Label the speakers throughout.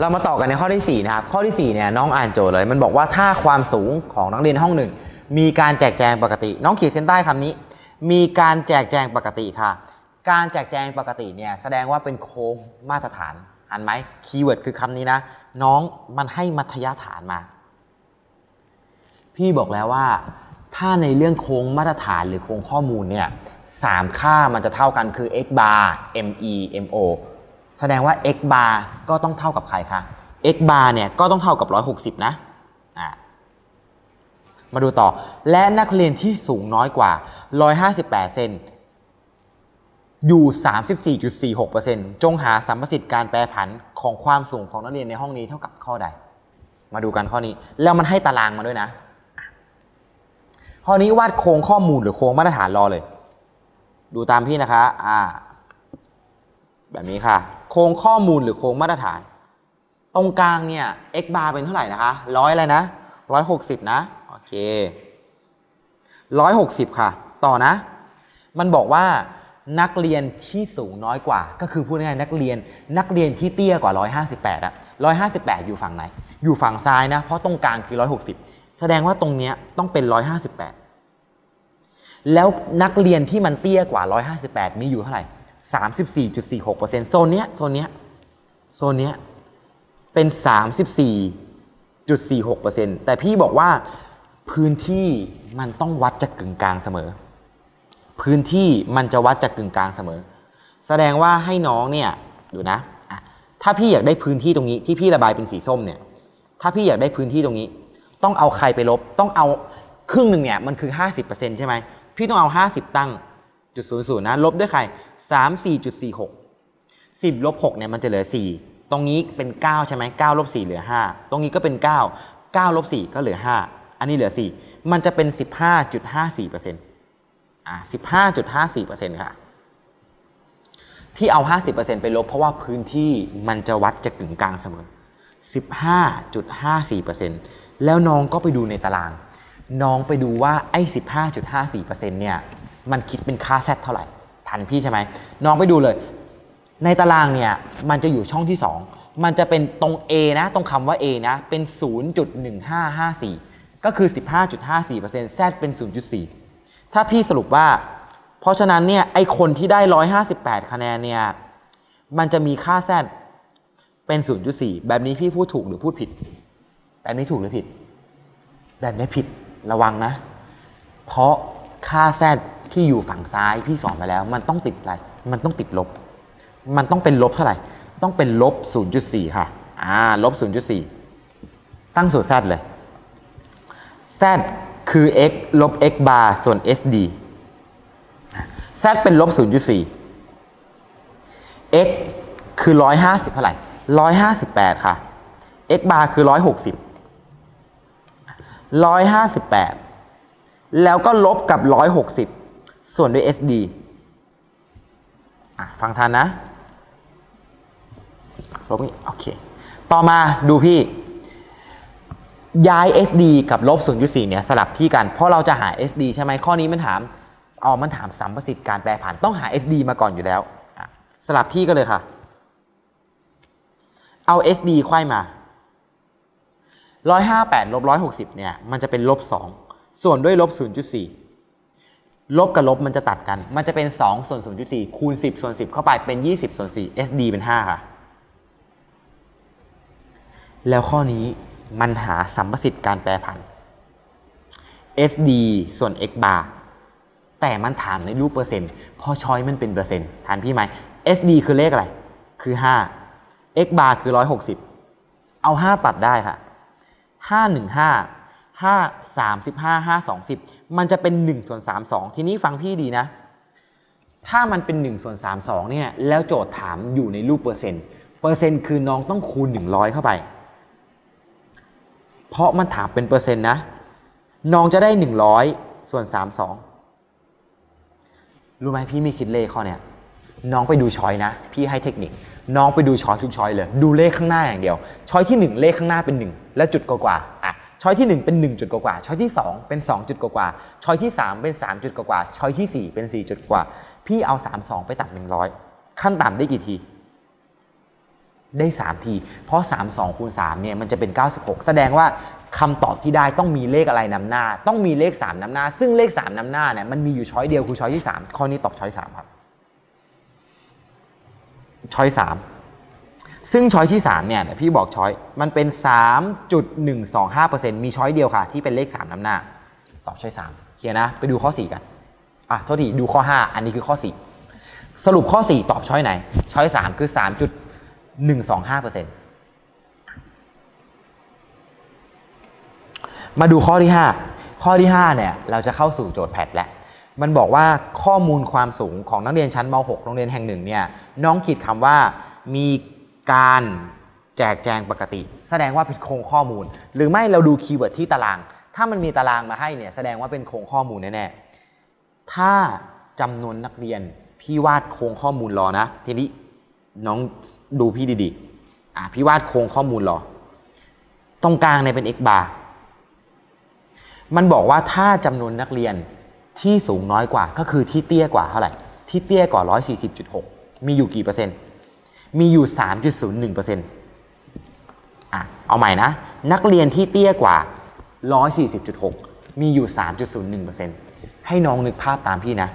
Speaker 1: เรามาต่อกันในข้อที่ 4 นะครับ ข้อที่ 4 เนี่ยน้องอ่านโจทย์เลย มันบอกว่าถ้าความสูงของนักเรียนห้องหนึ่ง มีการแจกแจงปกติ น้องขีดเส้นใต้คำนี้ มีการแจกแจงปกติค่ะ การแจกแจงปกติเนี่ยแสดงว่าเป็นโค้งมาตรฐานอ่านไหมคีย์เวิร์ดคือคำนี้นะ น้องมันให้มัธยฐานมา พี่บอกแล้วว่า ถ้าในเรื่องโค้งมาตรฐานหรือโค้งข้อมูลเนี่ยสามค่ามันจะเท่ากันคือ x bar me mo แสดงว่า x bar ก็ต้องเท่ากับใครคะ x bar เนี่ยก็ต้องเท่ากับ 160 นะอะมาดูต่อ และนักเรียนที่สูงน้อยกว่า 158 เซนอยู่ 34.46%จงหาสัมประสิทธิ์การแปรผันของความสูงของนักเรียนในห้องนี้เท่ากับข้อใด มาดูกันข้อนี้ แล้วมันให้ตารางมาด้วยนะ ข้อนี้วาดโครงข้อมูลหรือโครงมาตรฐานรอเลย ดูตามพี่นะคะ อ่า แบบนี้ค่ะ โครงข้อมูลหรือโครงมาตรฐาน ตรงกลางเนี่ย x bar เป็นเท่าไหร่นะคะร้อยอะไรนะร้อยหกสิบนะโอเคร้อยหกสิบค่ะ ต่อนะ มันบอกว่านักเรียนที่สูงน้อยกว่า ก็คือพูดง่ายๆนักเรียนนักเรียนที่เตี้ยกว่า 158อะ158 อยู่ฝั่งไหน อยู่ฝั่งซ้ายนะ เพราะตรงกลางคือ 160 แสดงว่าตรงเนี้ยต้องเป็น 158 แล้วนักเรียนที่มันเตี้ยกว่า 158 มีอยู่เท่าไหร่ 34.46%โซนเนี้ยโซนเนี้ยโซนเนี้ยเป็น 34.46%แต่พี่บอกว่าพื้นที่มันต้องวัดจากกึ่งกลางเสมอ พื้นที่มันจะวัดจากกึ่งกลางเสมอ แสดงว่าให้น้องเนี่ยดูนะถ้าพี่อยากได้พื้นที่ตรงนี้ที่พี่ระบายเป็นสีส้มเนี่ย ถ้าพี่อยากได้พื้นที่ตรงนี้ ต้องเอาใครไปลบ ต้องเอาครึ่งหนึ่งเนี่ยมันคือ 50%ใช่ไหมพี่ต้องเอา 50 ตั้งจุดศูนย์ศูนย์นะลบด้วยใคร สามสี่จุดสี่หกสิบลบหกเนี่ยมันจะเหลือสี่ตรงนี้เป็นเก้าใช่ไหมเก้าลบสี่เหลือห้าตรงนี้ก็เป็นเก้าเก้าลบสี่ก็เหลือห้าอันนี้เหลือสี่มันจะเป็นสิบห้าจุดห้าสี่เปอร์เซ็นต์อ่าสิบห้าจุดห้าสี่เปอร์เซ็นต์ค่ะ ที่เอาห้าสิบเปอร์เซ็นต์ไปลบเพราะว่าพื้นที่มันจะวัดจะกึ่งกลางเสมอสิบห้าจุดห้าสี่เปอร์เซ็นต์แล้วน้องก็ไปดูในตาราง น้องไปดูว่าไอ้สิบห้าจุดห้าสี่เปอร์เซ็นต์เนี่ยมันคิดเป็นค่าเซตเท่าไหร่ ทันพี่ใช่ไหมน้องไปดูเลย ในตารางเนี่ยมันจะอยู่ช่องที่ 2 มันจะเป็นตรง A นะ ตรงคำว่า A นะ เป็น 0.1554 ก็คือ 15.54% Z เป็น 0.4 ถ้าพี่สรุปว่า เพราะฉะนั้นเนี่ยไอคนที่ได้ 158 คะแนนเนี่ยมันจะมีค่า Z เป็น 0.4 แบบนี้พี่พูดถูกหรือพูดผิด แบบนี้ถูกหรือผิด แบบนี้ผิดระวังนะ เพราะค่า Z ที่อยู่ฝั่งซ้ายพี่สอนไปแล้ว มันต้องติดอะไร มันต้องติดลบ มันต้องเป็นลบเท่าไหร่ ต้องเป็นลบ 0.4 ค่ะ อ่า ลบ 0.4 ตั้งสูตร Z เลย Z คือ x ลบ x bar ส่วน sd z เป็นลบ 0.4 x คือ 150 เท่าไหร่ 158 ค่ะ x bar คือ 160 158 แล้วก็ลบกับ 160 ส่วนด้วย sd อะฟังทันนะลบนี้โอเค ต่อมาดูพี่ ย้าย SD กับลบ0.4เนี่ยสลับที่กัน เพราะเราจะหา SD ใช่ไหมข้อนี้มันถามอ๋อมันถามสัมประสิทธิ์การแปรผันต้องหา SD มาก่อนอยู่แล้วสลับที่กันเลยค่ะ เอา SD ไขว้มา158ลบ160เนี่ย มันจะเป็นลบ2ส่วนด้วยลบ0.4 ลบกับลบมันจะตัดกัน มันจะเป็น 2 ส่วน 0.4 คูณ 10 ส่วน 10 เข้าไปเป็น 20 ส่วน 4 SD เป็น 5 ค่ะ แล้วข้อนี้มันหาสัมประสิทธิ์การแปรผัน SD ส่วน x bar แต่มันถามในรูปเปอร์เซ็นต์เพอช้อยมันเป็นเปอร์เซ็นต์ทานพี่ไหม SD คือเลขอะไร คือ 5 x bar คือ 160 เอา 5 ตัดได้ค่ะ 5 1 5 5 35 5 20มันจะเป็น1ส่วน32 ทีนี้ฟังพี่ดีนะ ถ้ามันเป็น1ส่วน32เนี่ยแล้วโจทย์ถามอยู่ในรูปเปอร์เซ็นต์ เปอร์เซ็นต์คือน้องต้องคูณ 100 เข้าไป เพราะมันถามเป็นเปอร์เซ็นต์นะ น้องจะได้ 100 ส่วน 32 รู้ไหมพี่ไม่คิดเลขข้อเนี้ยน้องไปดูช้อยนะ พี่ให้เทคนิค น้องไปดูช้อยทุกช้อยเลย ดูเลขข้างหน้าอย่างเดียว ช้อยที่ 1 เลขข้างหน้าเป็น 1 และจุดกว่าๆอะ ช้อยที่ 1 เป็น 1 จุดกว่าๆช้อยที่ 2 เป็น 2 จุดกว่าๆช้อยที่ 3 เป็น 3 จุดกว่าๆช้อยที่ 4 เป็น 4 จุดกว่า พี่เอา 32 ไปตัด 100 ขั้นต่ำได้กี่ที ได้ 3 ที เพราะ 3 2คูณ3เนี่ยมันจะเป็น 96 แสดงว่าคำตอบที่ได้ต้องมีเลขอะไรนำหน้า ต้องมีเลข 3นำหน้า ซึ่งเลข 3นำหน้าเนี่ยมันมีอยู่ช้อยเดียวคือช้อยที่ 3 ข้อนี้ตอบช้อย 3 ครับช้อย3 ซึ่งช้อยที่ 3 เนี่ยเดี๋ยวพี่บอกช้อยมันเป็น 3.125%มีช้อยเดียวค่ะ ที่เป็นเลข 3นำหน้า ตอบช้อย3เคลียร์นะ ไปดูข้อ 4 กันอะโทษทีดูข้อ 5 อันนี้คือข้อ 4 สรุปข้อ 4 ตอบช้อยไหน ช้อย 3 คือ 3.125%มาดูข้อที่ 5 ข้อที่ 5 เนี่ย เราจะเข้าสู่โจทย์แพทแล้วมันบอกว่าข้อมูลความสูงของนักเรียนชั้นม .6 โรงเรียนแห่งหนึ่งเนี่ยน้องขีดคำว่ามี การแจกแจงปกติ แสดงว่าเป็นโครงข้อมูล หรือไม่เราดูคีย์เวิร์ดที่ตาราง ถ้ามันมีตารางมาให้เนี่ยแสดงว่าเป็นโครงข้อมูลแน่ๆถ้าจำนวนนักเรียนพี่วาดโครงข้อมูลรอนะ ทีนี้น้องดูพี่ดีๆอะพี่วาดโครงข้อมูลรอ ตรงกลางเนี่ยเป็น x bar มันบอกว่าถ้าจำนวนนักเรียนที่สูงน้อยกว่าก็คือที่เตี้ยกว่าเท่าไหร่ ที่เตี้ยกว่า 140.6 มีอยู่กี่เปอร์เซ็นต์ มีอยู่ 3.01เปอร์เซ็นต์อะเอาใหม่นะ นักเรียนที่เตี้ยกว่า 140.6 มีอยู่ 3.01เปอร์เซ็นต์ให้น้องนึกภาพตามพี่นะ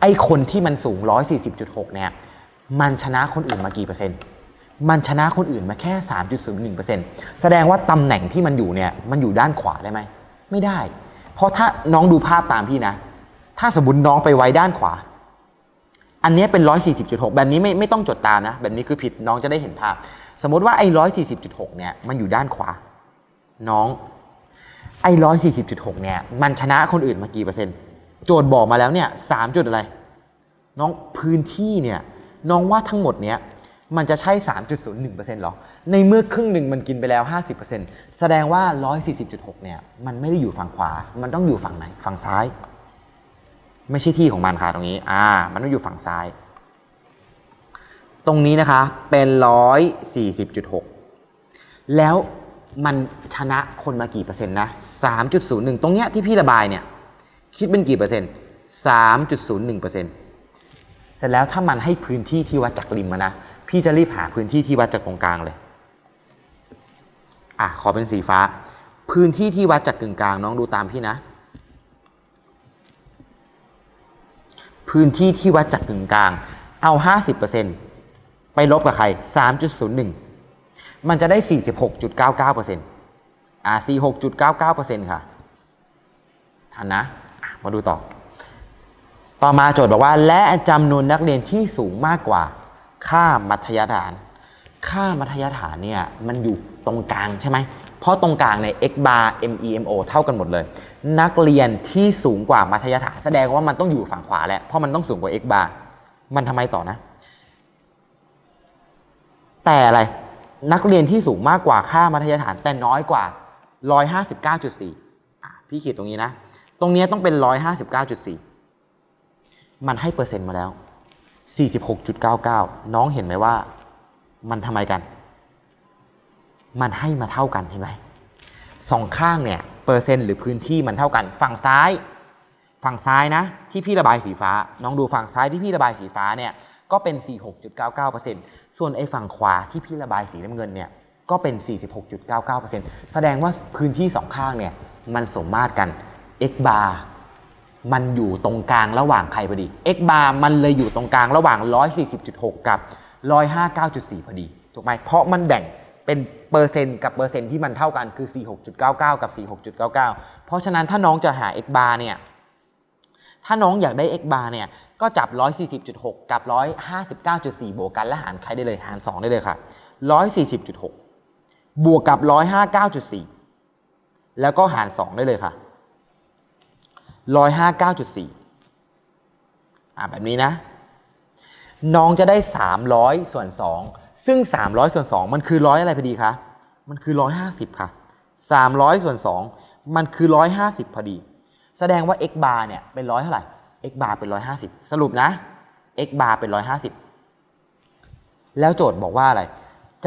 Speaker 1: ไอคนที่มันสูง 140.6 เนี่ย มันชนะคนอื่นมากี่เปอร์เซ็นต์ มันชนะคนอื่นมาแค่ 3.01%แสดงว่าตำแหน่งที่มันอยู่เนี่ย มันอยู่ด้านขวาได้ไหม ไม่ได้ เพราะถ้าน้องดูภาพตามพี่นะ ถ้าสมมติน้องไปไว้ด้านขวา อันนี้เป็น 140.6 แบบนี้ไม่ไม่ต้องจดตามนะ แบบนี้คือผิดน้องจะได้เห็นภาพ สมมติว่าไอ้140.6 เนี่ยมันอยู่ด้านขวา น้องไอ้140.6 เนี่ยมันชนะคนอื่นมากี่เปอร์เซ็นต์ โจทย์บอกมาแล้วเนี่ย3จุดอะไร น้องพื้นที่เนี่ยน้องว่าทั้งหมดเนี้ยมันจะใช่ 3.01%หรอ ในเมื่อครึ่งหนึ่งมันกินไปแล้ว 50%แสดงว่า 140.6 เนี่ย มันไม่ได้อยู่ฝั่งขวา มันต้องอยู่ฝั่งไหน ฝั่งซ้าย ไม่ใช่ที่ของมันค่ะตรงนี้ อ่า มันต้องอยู่ฝั่งซ้าย ตรงนี้นะคะเป็น140.6แล้วมันชนะคนมากี่เปอร์เซ็นต์นะ3.01ตรงเนี้ยที่พี่ระบายเนี่ย คิดเป็นกี่เปอร์เซ็นต์3.01เปอร์เซ็นต์เสร็จแล้วถ้ามันให้พื้นที่ที่วัดจากริมมานะ พี่จะรีบหาพื้นที่ที่วัดจากตรงกลางเลย อะ ขอเป็นสีฟ้า พื้นที่ที่วัดจากกึ่งกลางน้องดูตามพี่นะ พื้นที่ที่วัดจากกึ่งกลาง เอา 50%ไปลบกับใคร 3.01 มันจะได้ 46.99%อ่า46.99%ค่ะทันนะ มาดูต่อ ต่อมาโจทย์บอกว่า และจำนวนนักเรียนที่สูงมากกว่า ค่ามัธยฐาน ค่ามัธยฐานเนี่ย มันอยู่ตรงกลางใช่ไหม เพราะตรงกลางใน x bar m e m o เท่ากันหมดเลย นักเรียนที่สูงกว่ามัธยฐานแสดงว่ามันต้องอยู่ฝั่งขวาแหละเพราะมันต้องสูงกว่า x bar มันทำไมต่อนะ แต่อะไรนักเรียนที่สูงมากกว่าค่ามัธยฐาน แต่น้อยกว่า 159.4อ่พี่ขีดตรงนี้นะ ตรงนี้ต้องเป็น 159.4 มันให้เปอร์เซ็นต์มาแล้ว 46.99 น้องเห็นไหมว่า มันทำไมกัน มันให้มาเท่ากันเห็นไหมสองข้างเนี่ย เปอร์เซ็นต์หรือพื้นที่มันเท่ากัน ฝั่งซ้าย ฝั่งซ้ายนะ ที่พี่ระบายสีฟ้า น้องดูฝั่งซ้ายที่พี่ระบายสีฟ้าเนี่ยก็เป็น 46.99%ส่วนไอ้ฝั่งขวาที่พี่ระบายสีน้ำเงินเนี่ยก็เป็น 46.99%แสดงว่าพื้นที่สองข้างเนี่ยมันสมมาตรกัน x bar มันอยู่ตรงกลางระหว่างใครพอดี x bar มันเลยอยู่ตรงกลางระหว่าง 140.6 กับ 159.4 พอดี ถูกไหม เพราะมันแบ่ง เป็นเปอร์เซ็นต์กับเปอร์เซ็นต์ที่มันเท่ากันคือ 46.99 กับ 46.99 เพราะฉะนั้นถ้าน้องจะหา x bar เนี่ย ถ้าน้องอยากได้ x bar เนี่ย ก็จับ 140.6 กับ 159.4 บวกกันและหารใครได้เลย หาร 2 ได้เลยค่ะ 140.6 บวกกับ 159.4 แล้วก็หาร 2 ได้เลยค่ะ 159.4 อ่าแบบนี้นะ น้องจะได้ 300 ส่วน 2 ซึ่ง 300ส่วน2มันคือร้อยอะไรพอดีคะ มันคือ 150 ค่ะ 300ส่วน2มันคือ 150 พอดี แสดงว่า x bar เนี่ยเป็นร้อยเท่าไหร่ x bar เป็น 150 สรุปนะ x bar เป็น 150 แล้วโจทย์บอกว่าอะไร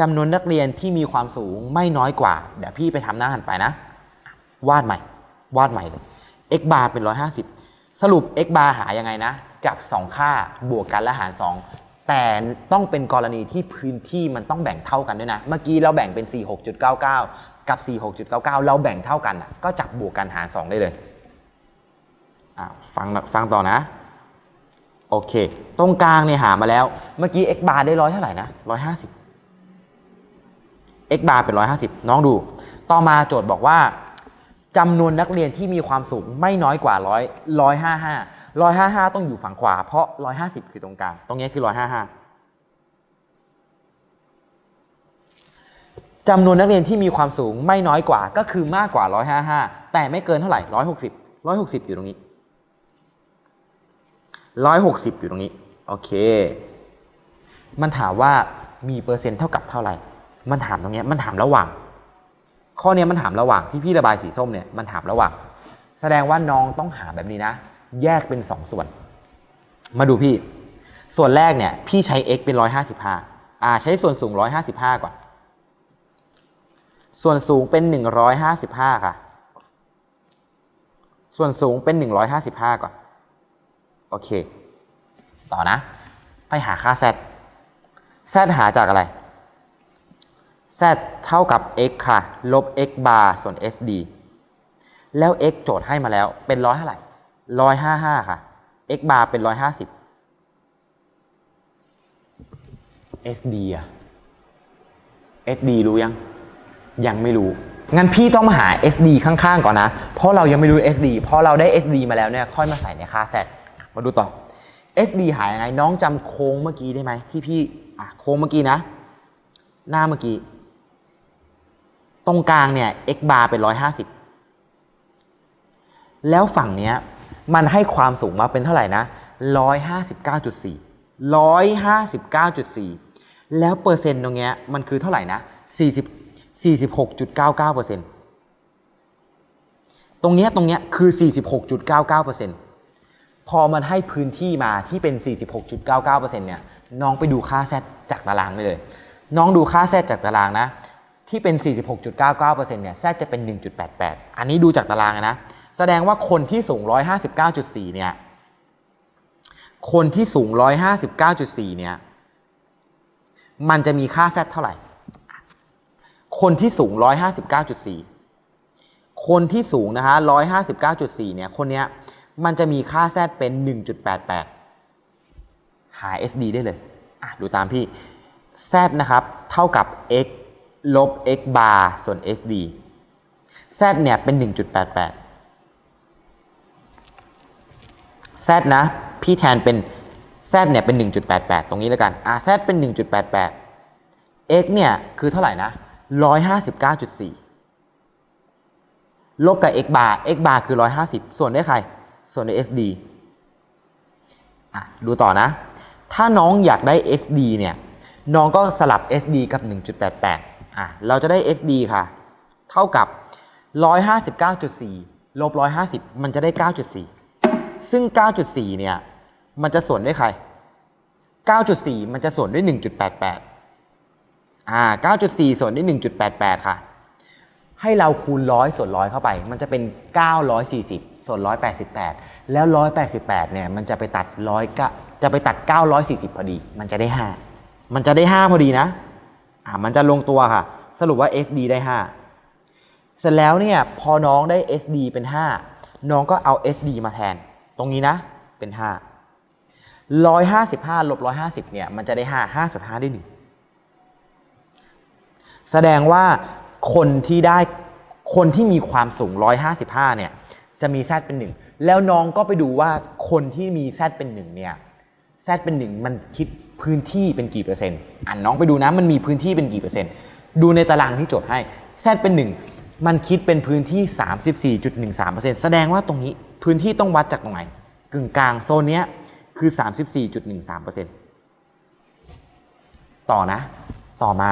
Speaker 1: จำนวนนักเรียนที่มีความสูงไม่น้อยกว่า เดี๋ยวพี่ไปทำหน้าหันไปนะ วาดใหม่ วาดใหม่เลย x bar เป็น 150 สรุป x bar หายังไงนะ จับ 2 ค่าบวกกันและหาร 2 แต่ต้องเป็นกรณีที่พื้นที่มันต้องแบ่งเท่ากันด้วยนะ เมื่อกี้เราแบ่งเป็น 46.99 กับ 46.99 เราแบ่งเท่ากันอะก็จับบวกกันหาร 2 ได้เลยอะฟังฟังต่อนะ โอเค ตรงกลางเนี่ยหามาแล้ว เมื่อกี้ x bar ได้ร้อยเท่าไหร่นะ 150 x bar เป็น 150 น้องดู ต่อมาโจทย์บอกว่าจำนวนนักเรียนที่มีความสูงไม่น้อยกว่า 100 155 155ต้องอยู่ฝั่งขวา เพราะ150คือตรงกลาง ตรงนี้คือ155จำนวนนักเรียนที่มีความสูงไม่น้อยกว่าก็คือมากกว่า 155 แต่ไม่เกินเท่าไหร่ 160 160 อยู่ตรงนี้ 160 อยู่ตรงนี้ โอเค มันถามว่ามีเปอร์เซ็นต์เท่ากับเท่าไหร่ มันถามตรงนี้ มันถามระหว่าง ข้อนี้มันถามระหว่างที่พี่ระบายสีส้มเนี่ย มันถามระหว่าง แสดงว่าน้องต้องหาแบบนี้นะ แยกเป็น 2 ส่วน มาดูพี่ ส่วนแรกเนี่ย พี่ใช้ x เป็น 155อ่า ใช้ส่วนสูง 155 ก่อน ส่วนสูงเป็น 155 ค่ะ ส่วนสูงเป็น 155 ก่อน โอเค ต่อนะ ไปหาค่า z z หาจากอะไร z เท่ากับ x ค่ะ ลบ x bar ส่วน sd แล้ว x โจทย์ให้มาแล้วเป็นร้อยเท่าไหร่ ร้อยห้าห้าค่ะ x bar เป็นร้อยห้าสิบ sd อะ sd รู้ยัง ยังไม่รู้ งั้นพี่ต้องมาหา sd ข้างๆ ก่อนนะ เพราะเรายังไม่รู้ sd พอเราได้ sd มาแล้วเนี่ย ค่อยมาใส่ในค่า z มาดูต่อ sd หายังไง น้องจำโค้งเมื่อกี้ได้ไหม ที่พี่ อะ โค้งเมื่อกี้นะ หน้าเมื่อกี้ ตรงกลางเนี่ย x bar เป็น150แล้วฝั่งเนี้ย มันให้ความสูงมาเป็นเท่าไหร่นะ 159.4 159.4 แล้วเปอร์เซ็นต์ตรงเนี้ยมันคือเท่าไหร่นะ 40 46.99%ตรงเนี้ยตรงเนี้ยคือ 46.99%พอมันให้พื้นที่มาที่เป็น 46.99%เนี่ยน้องไปดูค่าแซดจากตารางได้เลย น้องดูค่าแซดจากตารางนะ ที่เป็น 46.99%เนี่ยแซดจะเป็น 1.88 อันนี้ดูจากตารางนะ แสดงว่าคนที่สูง 159.4 เนี่ย คนที่สูง 159.4 เนี่ย มันจะมีค่าแซเท่าไหร่ คนที่สูง 159.4 คนที่สูงนะฮะ159.4 เนี่ย คนเนี้ย มันจะมีค่าแซเป็น 1.88 หา SD ได้เลย ดูตามพี่ z นะครับ เท่ากับ x ลบ x bar ส่วน sd z เนี่ยเป็น 1.88 z นะ พี่แทนเป็น z เนี่ยเป็น 1.88 ตรงนี้แล้วกันอะ z เป็น 1.88 x เนี่ยคือเท่าไหร่นะ 159.4 ลบกับ x bar x bar คือ 150 ส่วนได้ใคร ส่วนได้ sd อะ ดูต่อนะ ถ้าน้องอยากได้ sd เนี่ย น้องก็สลับ sd กับ 1.88 อะ เราจะได้ sd ค่ะ เท่ากับ 159.4 ลบ 150 มันจะได้ 9.4 ซึ่ง 9.4 เนี่ย มันจะส่วนด้วยใคร 9.4 มันจะส่วนด้วย 1.88 อ่า 9.4 ส่วนด้วย 1.88 ค่ะ ให้เราคูณ 100 ส่วน 100 เข้าไป มันจะเป็น 940 ส่วน 188 แล้ว 188 เนี่ย มันจะไปตัด100จะไปตัด 940 พอดี มันจะได้ 5 มันจะได้ 5 พอดีนะ อ่า มันจะลงตัวค่ะ สรุปว่า SD ได้ 5 เสร็จแล้วเนี่ย พอน้องได้ SD เป็น 5น้องก็เอา SD มาแทน ตรงนี้นะเป็น5 155ลบ150เนี่ยมันจะได้5 5ส่วน5ได้1แสดงว่าคนที่ได้คนที่มีความสูง 155 เนี่ย จะมี Z เป็น1แล้วน้องก็ไปดูว่าคนที่มี Z เป็น1เนี่ย Z เป็น1มันคิดพื้นที่เป็นกี่เปอร์เซ็นต์อ่านน้องไปดูนะมันมีพื้นที่เป็นกี่เปอร์เซ็นต์ดูในตารางที่จทย์ให้ Z เป็น1มันคิดเป็นพื้นที่ 34.13%แสดงว่าตรงนี้ พื้นที่ต้องวัดจากตรงไหน กึ่งกลางโซนเนี้ยคือ 34.13%ต่อนะ ต่อมา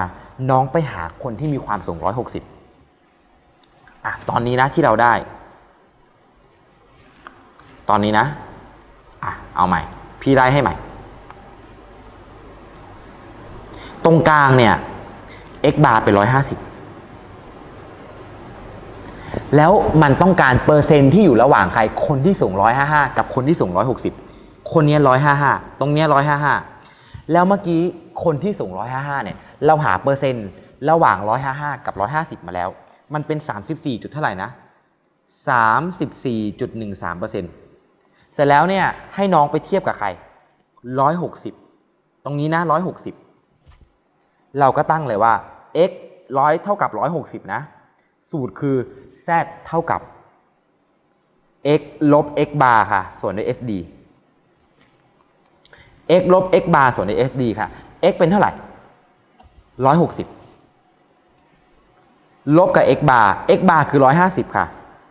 Speaker 1: น้องไปหาคนที่มีความสูง 160อะตอนนี้นะที่เราได้ ตอนนี้นะอะเอาใหม่ พี่ไล่ให้ใหม่ ตรงกลางเนี่ย x bar เป็น 150 แล้วมันต้องการเปอร์เซ็นต์ที่อยู่ระหว่างใครคนที่สูง 155 กับคนที่สูง 160 คนเนี้ย155 ตรงเนี้ย155 แล้วเมื่อกี้คนที่สูง 155 เนี่ย เราหาเปอร์เซ็นต์ระหว่าง 155 กับ 150 มาแล้ว มันเป็น 34 จุดเท่าไหร่นะ34.13เปอร์เซ็นต์เสร็จแล้วเนี่ยให้น้องไปเทียบกับใคร 160 ตรงนี้นะ 160 เราก็ตั้งเลยว่า x ร้อยเท่ากับ 160 นะ สูตรคือ z เท่ากับ x ลบ x bar ค่ะ ส่วนด้วย sd x ลบ x bar ส่วนด้วย sd ค่ะ x เป็นเท่าไหร่160ลบกับ x bar x bar คือ150ค่ะ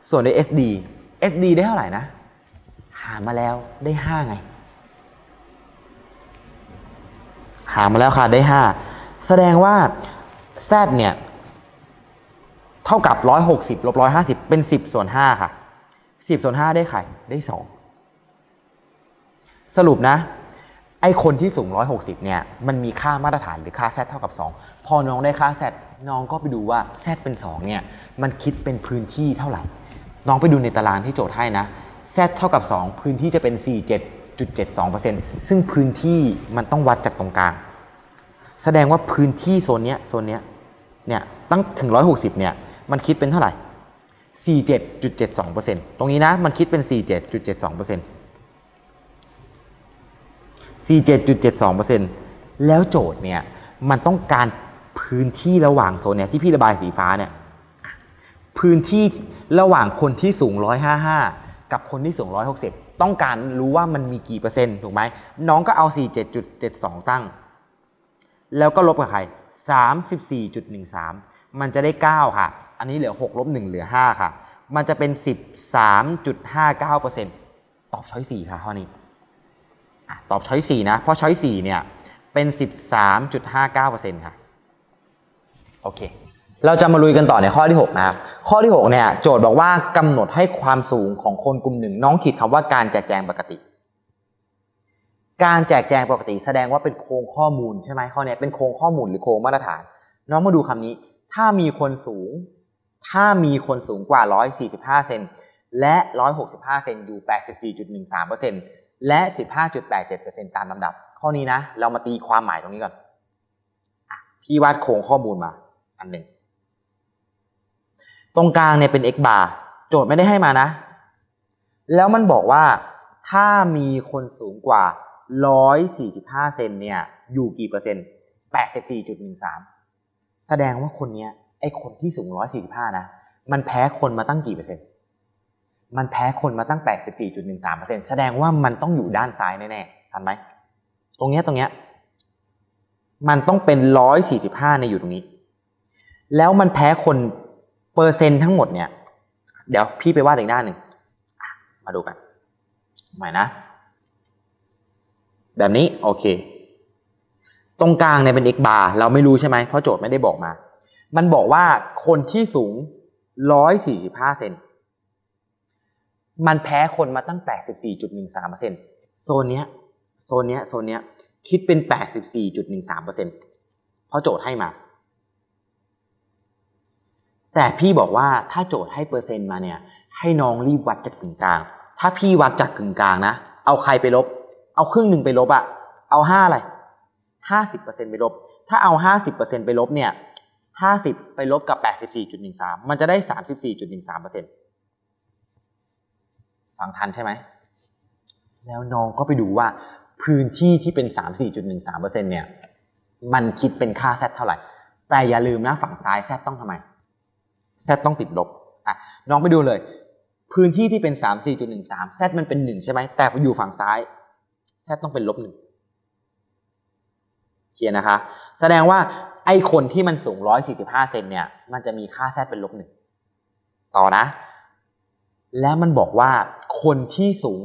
Speaker 1: ส่วนด้วย sd sd ได้เท่าไหร่นะ หามาแล้วได้5ไง หามาแล้วค่ะได้5แสดงว่า z เนี่ย เท่ากับ 160ลบ150 เป็น 10 ส่วน 5 ค่ะ 10 ส่วน 5 ได้ใครได้ 2 สรุปนะ ไอคนที่สูง 160 เนี่ย มันมีค่ามาตรฐานหรือค่า z เท่ากับ 2 พอน้องได้ค่า z น้องก็ไปดูว่า z เป็น 2 เนี่ย มันคิดเป็นพื้นที่เท่าไหร่ น้องไปดูในตารางที่โจทย์ให้นะ z เท่ากับ 2 พื้นที่จะเป็น 47.72%ซึ่งพื้นที่มันต้องวัดจากตรงกลาง แสดงว่าพื้นที่โซนเนี้ยโซนเนี้ย เนี่ย ตั้งถึง 160 เนี่ย มันคิดเป็นเท่าไหร่ 47.72%ตรงนี้นะ มันคิดเป็น 47.72% 47.72%แล้วโจทย์เนี่ย มันต้องการพื้นที่ระหว่างโซนเนี่ยที่พี่ระบายสีฟ้าเนี่ย พื้นที่ระหว่างคนที่สูง 155 กับคนที่สูง 160 ต้องการรู้ว่ามันมีกี่เปอร์เซ็นต์ถูกไหม น้องก็เอา 47.72 ตั้ง แล้วก็ลบกับใคร 34.13 มันจะได้ 9 ค่ะ อันนี้เหลือ6ลบ1เหลือ 5 ค่ะ มันจะเป็น 13.59%ตอบช้อย4ค่ะข้อนี้ตอบช้อย4นะ เพราะช้อย4เนี่ยเป็น 13.59%ค่ะ โอเค เราจะมาลุยกันต่อในข้อที่ 6 นะครับ ข้อที่ 6 เนี่ยโจทย์บอกว่ากำหนดให้ความสูงของคนกลุ่มหนึ่ง น้องขีดคำว่าการแจกแจงปกติ การแจกแจงปกติ แสดงว่าเป็นโครงข้อมูลใช่ไหมข้อนี้เป็นโครงข้อมูลหรือโครงมาตรฐาน น้องมาดูคำนี้ ถ้ามีคนสูง ถ้ามีคนสูงกว่า 145 เซนและ 165 เซนอยู่ 84.13%และ 15.87%ตามลำดับ ข้อนี้นะ เรามาตีความหมายตรงนี้ก่อน พี่วาดโครงข้อมูลมา อันหนึ่ง ตรงกลางเนี่ยเป็น x bar โจทย์ไม่ได้ให้มานะ แล้วมันบอกว่า ถ้ามีคนสูงกว่า 145 เซนเนี่ย อยู่กี่เปอร์เซ็นต์ 84.13 แสดงว่าคนเนี้ย อ้คนที่สูง145นะ มันแพ้คนมาตั้งกี่เปอร์เซ็นต์ มันแพ้คนมาตั้ง84.13%แสดงว่ามันต้องอยู่ด้านซ้ายแน่ๆทันไหม ตรงเนี้ยตรงเนี้ย มันต้องเป็น145ในอยู่ตรงนี้ แล้วมันแพ้คนเปอร์เซ็นต์ทั้งหมดเนี่ย เดี๋ยวพี่ไปวาดอีกหน้าหนึ่ง มาดูกันใหม่นะ แบบนี้โอเค ตรงกลางเนี่ยเป็น x bar เราไม่รู้ใช่ไหมเพราะโจทย์ไม่ได้บอกมา มันบอกว่าคนที่สูง 145 เซน มันแพ้คนมาตั้ง 84.13%โซนเนี้ย โซนเนี้ย โซนเนี้ย คิดเป็น 84.13%เพราะโจทย์ให้มา แต่พี่บอกว่าถ้าโจทย์ให้เปอร์เซ็นต์มาเนี่ย ให้น้องรีบวัดจากกึ่งกลาง ถ้าพี่วัดจากกึ่งกลางนะ เอาใครไปลบ เอาครึ่งหนึ่งไปลบอะเอาห้าอะไรห้าสิบเปอร์เซ็นไปลบ ถ้าเอาห้าสิบเปอร์เซ็นไปลบเนี่ย ห้าสิบไปลบกับแปดสิบสี่จุดหนึ่งสามมันจะได้สามสิบสี่จุดหนึ่งสามเปอร์เซ็นต์ฟังทันใช่ไหม แล้วน้องก็ไปดูว่าพื้นที่ที่เป็นสามสี่จุดหนึ่งสามเปอร์เซ็นเนี่ย มันคิดเป็นค่าแซเท่าไหร่ แต่อย่าลืมนะฝั่งซ้ายแซต้องทำไมแซต้องติดลบ อะ น้องไปดูเลย พื้นที่ที่เป็นสามสี่จุดหนึ่งสามแซมันเป็นหนึ่งใช่ไหม แต่อยู่ฝั่งซ้ายแซต้องเป็นลบหนึ่งเขียนนะคะ แสดงว่า ไอ้คนที่มันสูงร้อยสี่สิบห้าเซนเนี่ย มันจะมีค่าแซเป็นลบหนึ่งต่อนะ แล้วมันบอกว่าคนที่สูง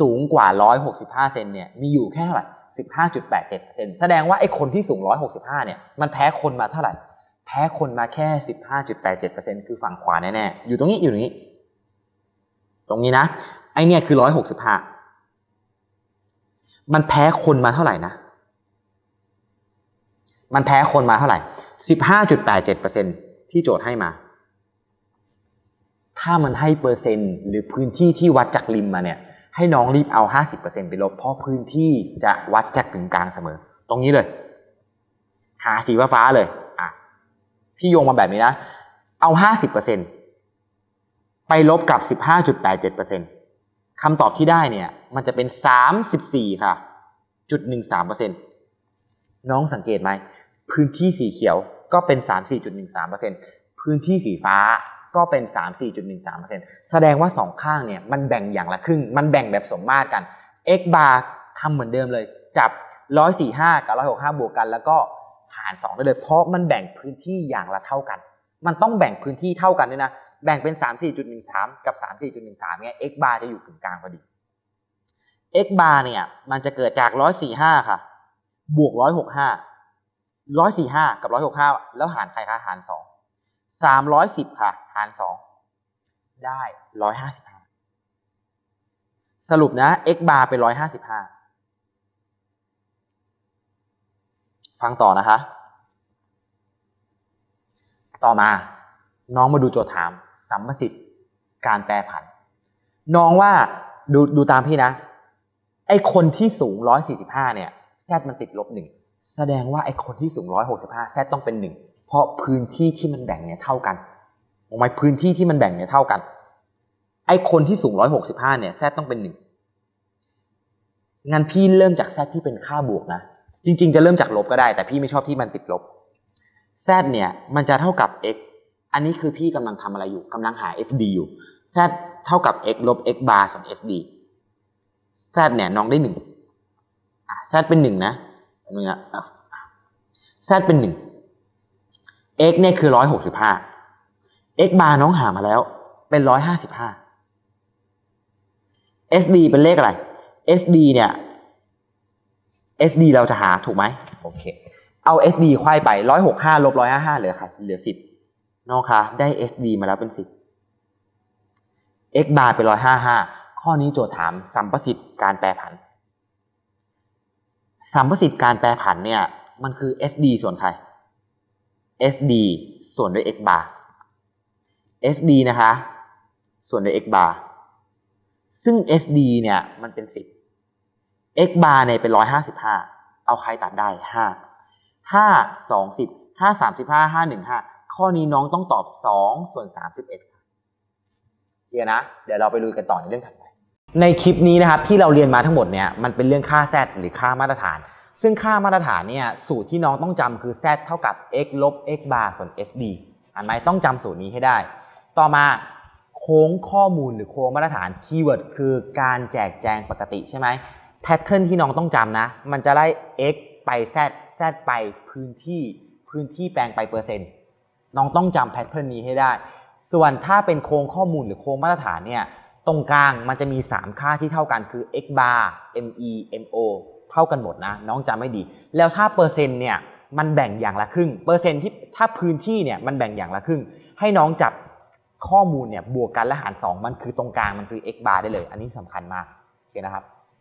Speaker 1: สูงกว่าร้อยหกสิบห้าเซนเนี่ย มีอยู่แค่เท่าไหร่สิบห้าจุดแปดเจ็ดเซนแสดงว่าไอ้คนที่สูงร้อยหกสิบห้าเนี่ย มันแพ้คนมาเท่าไหร่ แพ้คนมาแค่สิบห้าจุดแปดเจ็ดเปอร์เซ็นคือฝั่งขวาแน่ๆ อยู่ตรงนี้ อยู่ตรงนี้ ตรงนี้นะ ไอเนี่ยคือร้อยหกสิบห้ามันแพ้คนมาเท่าไหร่นะ มันแพ้คนมาเท่าไหร่สิบห้าจุดแปดเจ็ดเปอร์เซ็นที่โจทย์ให้มา ถ้ามันให้เปอร์เซ็นต์หรือพื้นที่ที่วัดจากริมมาเนี่ย ให้น้องรีบเอาห้าสิบเปอร์เซ็นไปลบ เพราะพื้นที่จะวัดจากกึ่งกลางเสมอ ตรงนี้เลย หาสีฟ้าเลย อะ พี่โยงมาแบบนี้นะ เอาห้าสิบเปอร์เซ็นไปลบกับสิบห้าจุดแปดเจ็ดเปอร์เซ็นคำตอบที่ได้เนี่ย มันจะเป็นสามสิบสี่ค่ะ จุดหนึ่งสามเปอร์เซ็นน้องสังเกตไหม พื้นที่สีเขียวก็เป็นสามสี่จุดหนึ่งสามเปอร์เซ็นพื้นที่สีฟ้าก็เป็นสามสี่จุดหนึ่งสามเปอร์เซ็นแสดงว่าสองข้างเนี่ยมันแบ่งอย่างละครึ่ง มันแบ่งแบบสมมาตรกัน x bar ทำเหมือนเดิมเลย จับร้อยสี่ห้ากับร้อยหกห้าบวกกัน แล้วก็หารสองได้เลย เพราะมันแบ่งพื้นที่อย่างละเท่ากัน มันต้องแบ่งพื้นที่เท่ากันด้วยนะ แบ่งเป็นสามสี่จุดหนึ่งสามกับสามสี่จุดหนึ่งสามเนี่ย x bar จะอยู่กึ่งกลางพอดี x bar เนี่ยมันจะเกิดจากร้อยสี่ห้าค่ะ บวกร้อยหกห้า ร้อยสี่ห้ากับร้อยหกห้าแล้วหารใครคะหารสองสามร้อยสิบค่ะ หารสองได้ร้อยห้าสิบห้าสรุปนะ x bar เป็นร้อยห้าสิบห้าฟังต่อนะคะ ต่อมา น้องมาดูโจทย์ถาม สัมประสิทธิ์การแปรผัน น้องว่าดูดูตามพี่นะ ไอคนที่สูง145เนี่ยแซดมันติดลบหนึ่ง แสดงว่าไอ้คนที่สูง165แซดต้องเป็นหนึ่งเพราะพื้นที่ที่มันแบ่งเนี่ยเท่ากันถูกไหมพื้นที่ที่มันแบ่งเนี่ยเท่ากัน ไอ้คนที่สูง165เนี่ยแซดต้องเป็นหนึ่งงั้นพี่เริ่มจากแซดที่เป็นค่าบวกนะ จริง ๆ จะเริ่มจากลบก็ได้ แต่พี่ไม่ชอบที่มันติดลบ z เนี่ยมันจะเท่ากับ x อันนี้คือพี่กำลังทำอะไรอยู่กำลังหา sd อยู่ z เท่ากับ x ลบ x bar ส่วน sd z เนี่ยน้องได้หนึ่งอะ z เป็นหนึ่งนะ นึงอะอะ z เป็นหนึ่ง x เนี่ยคือร้อยหกสิบห้า x bar น้องหามาแล้ว เป็นร้อยห้าสิบห้า sd เป็นเลขอะไร sd เนี่ย sd เราจะหาถูกไหมโอเค เอา SD ควายไปร้อยหกห้าลบร้อยห้าห้าเหลือค่ะ เหลือสิบน้องคะได้ SD มาแล้วเป็นสิบ x bar เป็นร้อยห้าห้าข้อนี้โจทย์ถามสัมประสิทธิ์การแปรผัน สัมประสิทธิ์การแปรผันเนี่ย มันคือ SD ส่วนใคร SD ส่วนด้วย x bar SD นะคะ ส่วนด้วย x bar ซึ่ง SD เนี่ยมันเป็นสิบ x bar เนี่ยเป็นร้อยห้าสิบห้าเอาใครตัดได้ห้าห้าสองสิบห้าสามสิบห้าห้าหนึ่งห้าข้อนี้น้องต้องตอบสองส่วนสามสิบเอ็ดเคลียนะ เดี๋ยวเราไปลุยกันต่อในเรื่องถัด ในคลิปนี้นะครับที่เราเรียนมาทั้งหมดเนี่ยมันเป็นเรื่องค่า z หรือค่ามาตรฐาน ซึ่งค่ามาตรฐานเนี่ยสูตรที่น้องต้องจำคือ z เท่ากับ x ลบ x bar ส่วน sd อ่านไหมต้องจำสูตรนี้ให้ได้ ต่อมาโค้งข้อมูลหรือโค้งมาตรฐานคีย์เวิร์ดคือการแจกแจงปกติใช่ไหมแพทเทิร์นที่น้องต้องจำนะ มันจะไล่ x ไป z z ไปพื้นที่พื้นที่แปลงไปเปอร์เซ็นต์น้องต้องจำแพทเทิร์นนี้ให้ได้ ส่วนถ้าเป็นโครงข้อมูลหรือโครงมาตรฐานเนี่ย ตรงกลางมันจะมี 3 ค่าที่เท่ากันคือ x bar me mo เท่ากันหมดนะ น้องจำไม่ดี แล้วถ้าเปอร์เซ็นต์เนี่ยมันแบ่งอย่างละครึ่ง เปอร์เซ็นต์ที่ถ้าพื้นที่เนี่ยมันแบ่งอย่างละครึ่ง ให้น้องจับข้อมูลเนี่ยบวกกันและหาร 2 มันคือตรงกลางมันคือ x bar ได้เลย อันนี้สำคัญมากโอเคนะครับ